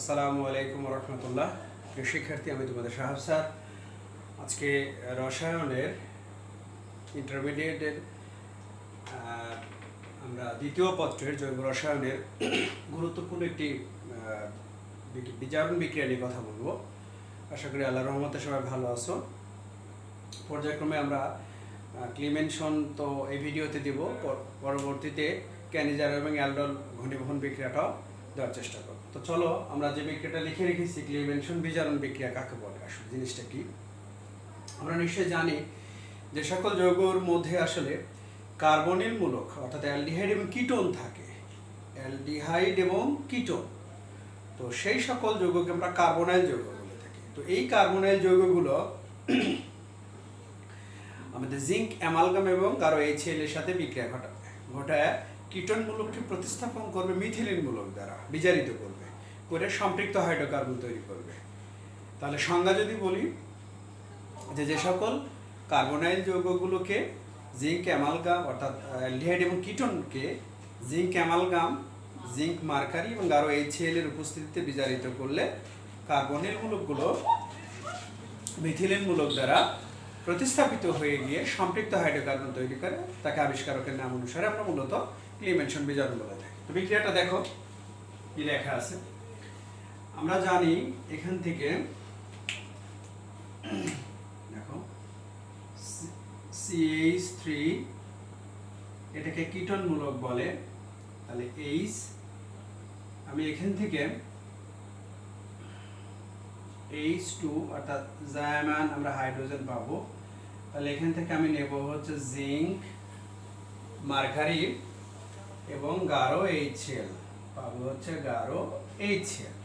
আসসালামু আলাইকুম রহমতুল্লাহ শিক্ষার্থী আমি তোমাদের সাহাব স্যার। আজকে রসায়নের ইন্টারমিডিয়েটের আমরা দ্বিতীয় পত্রের জৈব রসায়নের গুরুত্বপূর্ণ একটি আহ, বিজারণ বিক্রিয়া নিয়ে কথা বলব। আশা করি আল্লাহ রহমতে সবাই ভালো আছো। পর্যায়ক্রমে আমরা ক্লিমেনশন তো এই ভিডিওতে দিব। পর- পরবর্তীতে ক্যানিজার এবং অ্যালডল ঘনীভবন বিক্রিয়াটাও দেওয়ার চেষ্টা করব। তো চলো, আমরা যে বিক্রিয়াটা লিখে রেখেছি ক্লিমেনশন বিজারণ বিক্রিয়া কাকে বলে? আসলে জিনিসটা কি? আমরা নিশ্চয়ই জানি যে সকল যৌগর মধ্যে আসলে কার্বনিল মূলক অর্থাৎ অ্যালডিহাইড এবং কিটোন থাকে। অ্যালডিহাইড এবং কিটোন। তো সেই সকল যৌগকে আমরা কার্বনাইল যৌগ বলে থাকি। তো এই কার্বনাইল যৌগগুলো আমাদের জিঙ্ক, অ্যামালগাম এবং গারো এইচএল এর সাথে বিক্রিয়া ঘটাবে ঘটায় কিটোন মূলককে প্রতিস্থাপন করবে মিথিলিন মূলক দ্বারা, বিজারিত করবে। করে সম্পৃক্ত হাইড্রোকার্বন তৈরি করবে। তাহলে সংজ্ঞা যদি বলি, যে যে সকল কার্বনাইল যৌগগুলোকে জিঙ্ক, অ্যামালগাম অর্থাৎ অ্যালডিহাইড এবং কিটোনকে জিঙ্ক, অ্যামালগাম, জিঙ্ক, মার্কারি এবং গারো এইচএল এর উপস্থিতিতে বিজারিত করলে কার্বনিল মূলকগুলো মিথিলিন মূলক দ্বারা প্রতিস্থাপিত হয়ে গিয়ে সম্পৃক্ত হাইড্রোকার্বন তৈরি করে। তাকে আবিষ্কারকের নাম অনুসারে আমরা মূলত ক্লিমেনশন বিজারণ বলে থাকি। তো বিক্রিয়াটা দেখো, কি লেখা আছে? আমরা জানি এখান থেকে, দেখো সিএইচ থ্রি এটাকে কিটন মূলক বলে। তাহলে এইচ আমি এখান থেকে এইচ টু অর্থাৎ জায়ামান, আমরা হাইড্রোজেন পাবো। তাহলে এখান থেকে আমি নেব হচ্ছে জিঙ্ক মার্কারি এবং গাঢ় এইচএল পাবো হচ্ছে গাঢ় এইচএল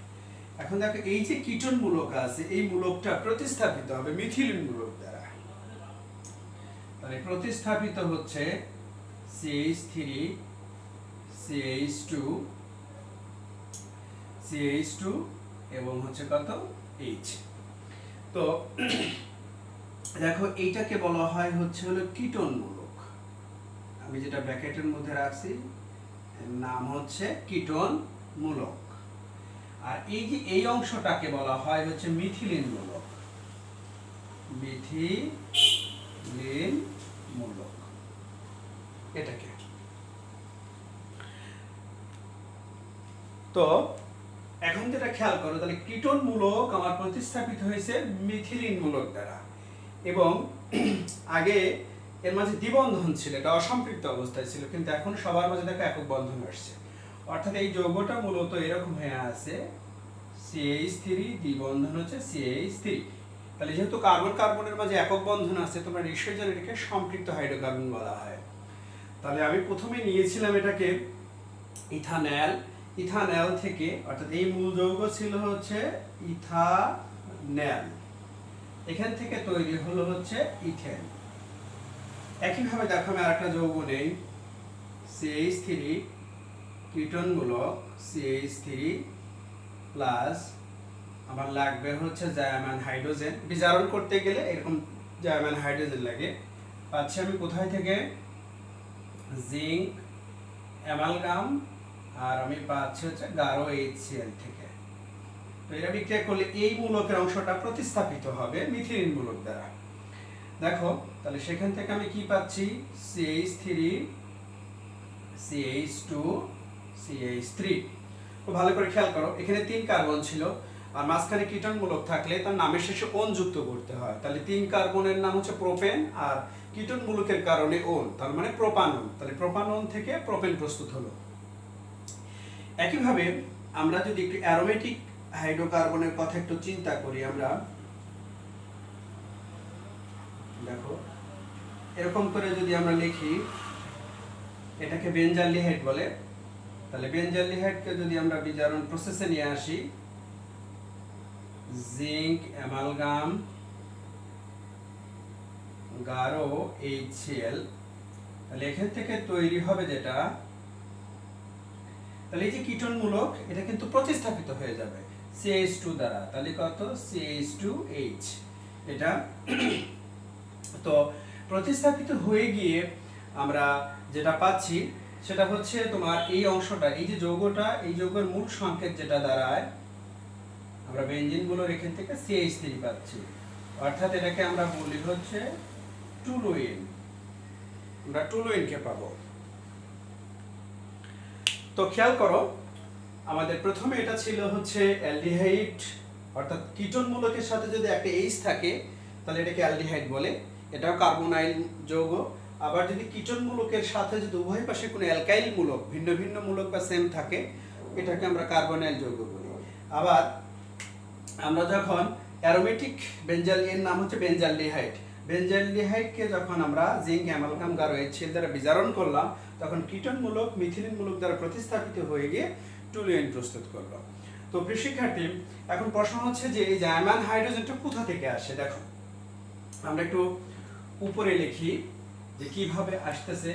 এখন দেখো, এই যে কিটন মূলক আছে, এই মূলকটা প্রতিস্থাপিত হবে মিথিলিন মূলক দ্বারা। তাহলে প্রতিস্থাপিত হচ্ছে CH three CH two CH two এবং হচ্ছে কত? এইচ তো, দেখো, এইটাকে বলা হয় হচ্ছে হলো কিটোন মূলক। আমি যেটা ব্র্যাকেটের মধ্যে রাখছি নাম হচ্ছে কিটোন মূলক। আর এই যে এই অংশটাকে বলা হয় হচ্ছে মিথিলিন মূলক মিথিলিন মূলক এটাকে। তো এখন যেটা খেয়াল করো, তাহলে কিটোন মূলক আমার প্রতিস্থাপিত হয়েছে মিথিলিন মূলক দ্বারা। এবং আগে এর মাঝে দ্বিবন্ধন ছিল, এটা অসম্পৃক্ত অবস্থায় ছিল, কিন্তু এখন সবার মাঝে দেখো একক বন্ধন আসছে। অর্থাৎ এই যৌগটা মূলত এরকম হয়ে আছে সিএইচ থ্রি দ্বিবন্ধন হচ্ছে সিএইচ থ্রি তাহলে যেহেতু কার্বন, কার্বনের মাঝে একক বন্ধন আছে, তোমরা নিশ্চয়ই জানো এটাকে সম্পৃক্ত হাইড্রোকার্বন বলা হয়। তাহলে আমি প্রথমে নিয়েছিলাম এটাকে ইথানল। ইথানল থেকে, অর্থাৎ এই মূল যৌগ ছিল হচ্ছে ইথানল। এখান থেকে তৈরি হলো হচ্ছে ইথেন। একইভাবে দেখো আমি আরেকটা যৌগ নেই সিএইচ থ্রি কিটনমূলক সিএইচ থ্রি প্লাস আমার লাগবে হচ্ছে জায়ামান হাইড্রোজেন। বিজারণ করতে গেলে এরকম জায়ামান হাইড্রোজেন লাগে। পাচ্ছি আমি কোথায় থেকে? জিঙ্ক, অ্যামালগাম, আর আমি পাচ্ছি হচ্ছে গাঢ় এইচসিএল থেকে। তো এটা বিক্রিয়া করলে এই মূলকের অংশটা প্রতিস্থাপিত হবে মিথিলিন মূলক দ্বারা। দেখো, তাহলে সেখান থেকে আমি কি পাচ্ছি? CH three CH two CH three খুব ভালো করে খেয়াল করো, এখানে তিন কার্বন ছিল, আর মাঝখানে কিটন মূলক থাকলে তার নামের শেষে ওন যুক্ত করতে হয়। তাহলে তিন কার্বনের নাম হচ্ছে প্রোপেন আর কিটন মূলকের কারণে ওন তার মানে প্রোপানন তাহলে প্রোপানন থেকে প্রোপেন প্রস্তুত হলো। একইভাবে আমরা যদি একটু অ্যারোমেটিক হাইড্রোকার্বনের কথা একটু চিন্তা করি আমরা, দেখো, এরকম করে যদি আমরা লিখি, এটাকে বেঞ্জালিহাইড বলে তাহলে বেঞ্জালিহাইডকে যদি আমরা বিজারণ প্রসেসে নিয়ে আসি জিঙ্ক অ্যামালগাম গারো এইচসিএল তাহলে এখান থেকে তৈরি হবে যেটা, তাহলে এই যে কিটন মূলক এটা কিন্তু প্রতিস্থাপিত হয়ে যাবে সিএইচ টু দ্বারা, তাহলে কত? সিএইচ টু এইচ এটা, তো প্রতিস্থাপিত হয়ে গিয়ে আমরা যেটা পাচ্ছি সেটা হচ্ছে তোমার এই অংশটা, এই যে যৌগটা, এই যৌগের মূল সংকেত যেটা দাঁড়ায়, আমরা বেঞ্জিনগুলোর এখান থেকে সিএইচ থ্রি পাচ্ছি। অর্থাৎ এটাকে আমরা বলি হচ্ছে টুলুইন। আমরা টুলুইনকে পাবো। তো খেয়াল করো, আমাদের প্রথমে এটা ছিল হচ্ছে অ্যালডিহাইড, অর্থাৎ কিটোন মূলকের সাথে যদি একটা এইচ থাকে, তাহলে এটাকে অ্যালডিহাইড বলে। এটাও কার্বোনাইল যৌগ। আবার যদি কিটোন মূলকের সাথে যদি উভয় পাশে কোনো অ্যালকাইল মূলক, ভিন্ন ভিন্ন মূলক বা সেম থাকে, এটাকে আমরা কার্বনাইল যৌগ বলি। আবার আমরা যখন অ্যারোমেটিক বেঞ্জাল, এর নাম হচ্ছে বেঞ্জালডিহাইড। বেঞ্জালডিহাইডকে যখন আমরা জিঙ্ক, অ্যামালগাম, গারোয়েট ছিল দ্বারা বিজারণ করলাম, তখন কীটনমূলক মিথিলিনমূলক দ্বারা প্রতিস্থাপিত হয়ে গিয়ে টুলুয়েন প্রস্তুত করল। তো শিক্ষার্থী, এখন প্রশ্ন হচ্ছে যে এই জায়মান হাইড্রোজেনটা কোথা থেকে আসে? দেখো, আমরা একটু উপরে লিখি। যে কীভাবে আসতেছে,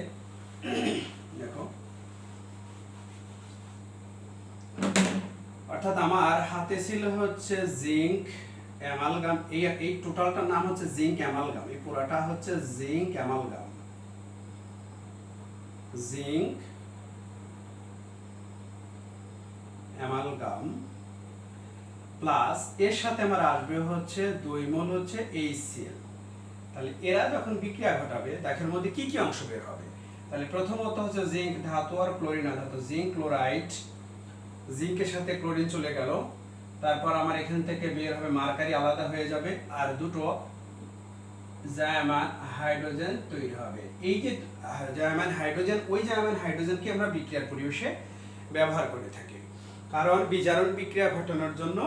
দেখো। অর্থাৎ আমার হাতে ছিল হচ্ছে জিঙ্ক অ্যামালগাম, এই এই টোটালটার নাম হচ্ছে জিঙ্ক অ্যামালগাম, এই পুরাটা হচ্ছে zinc amalgam. Zinc amalgam plus এর সাথে আমার আসবে হচ্ছে দুই মোল হচ্ছে এইচসিএল তাহলে এরা যখন বিক্রিয়া ঘটাবে দেখের মধ্যে কি কি অংশ বের হবে? তাহলে প্রথমত হচ্ছে জিঙ্ক, ধাতু আর ক্লোরিন ধাতু জিঙ্ক, ক্লোরাইড, জিঙ্কের সাথে ক্লোরিন চলে গেল। তারপর আমার এখান থেকে বের হবে মার্কারি আলাদা হয়ে যাবে আর দুটো জায়মান হাইড্রোজেন তৈরি হবে। এই যে জায়মান হাইড্রোজেন, ওই জায়মান হাইড্রোজেনকে আমরা বিক্রিয়ার পরিবেশে ব্যবহার করে থাকি। কারণ বিজারণ বিক্রিয়া ঘটানোর জন্য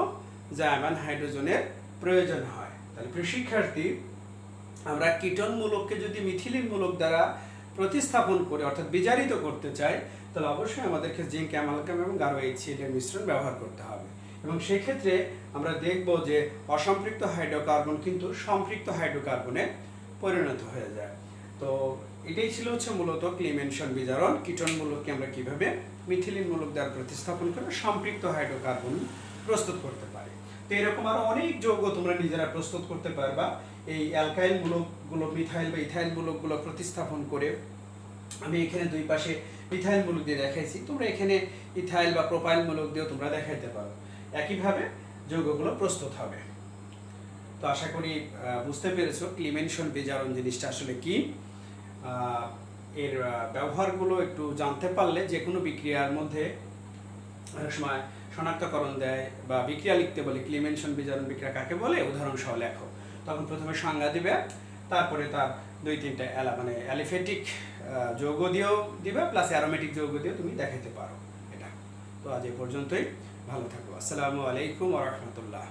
জায়মান হাইড্রোজেনের প্রয়োজন হয়। তাহলে প্রিয় শিক্ষার্থী আমরা কীটন মূলককে যদি মিথিলিন মূলক দ্বারা প্রতিস্থাপন করে, অর্থাৎ বিজারিত করতে চাই, তাহলে অবশ্যই আমাদেরকে জিঙ্ক অ্যামালগাম এবং গারো এইচসিএল এর মিশ্রণ ব্যবহার করতে হবে। এবং সেক্ষেত্রে আমরা দেখব যে অসম্পৃক্ত হাইড্রোকার্বন কিন্তু সম্পৃক্ত হাইড্রোকার্বনে পরিণত হয়ে যায়। তো এটাই ছিল হচ্ছে মূলত ক্লিমেনশন বিজারণ কীটন মূলককে আমরা কীভাবে মিথিলিন মূলক দ্বারা প্রতিস্থাপন করে সম্পৃক্ত হাইড্রোকার্বন প্রস্তুত করতে পারি। তো এরকম আরও অনেক যৌগ তোমরা নিজেরা প্রস্তুত করতে পারবা। এই অ্যালকাইল মূলকগুলো মিথাইল বা ইথাইল মূলকগুলো প্রতিস্থাপন করে আমি এখানে দুই পাশে মিথাইল মূলক দিয়ে দেখাইছি। তোমরা এখানে ইথাইল বা প্রোপাইল মূলক দিয়েও তোমরা দেখাইতে পারো। একইভাবে যৌগগুলো প্রস্তুত হবে। তো আশা করি বুঝতে পেরেছ ক্লিমেনশন বিজারণ জিনিসটা আসলে কি। এর ব্যবহারগুলো একটু জানতে পারলে যে কোনো বিক্রিয়ার মধ্যে অনেক সময় শনাক্তকরণ দেয় বা বিক্রিয়া লিখতে বলে ক্লিমেনশন বিজারণ বিক্রিয়া কাকে বলে? উদাহরণ সহ লেখো তখন প্রথমে সংজ্ঞা দিবে, তারপরে তার দুই তিনটা অ্যালা মানে অ্যালিফেটিক যৌগ দিয়েও দিবে, প্লাস অ্যারোমেটিক যৌগ দিয়েও তুমি দেখাতে পারো এটা। তো আজ এ পর্যন্তই, ভালো থাকো। আসসালামু আলাইকুম রাহমাতুল্লাহ।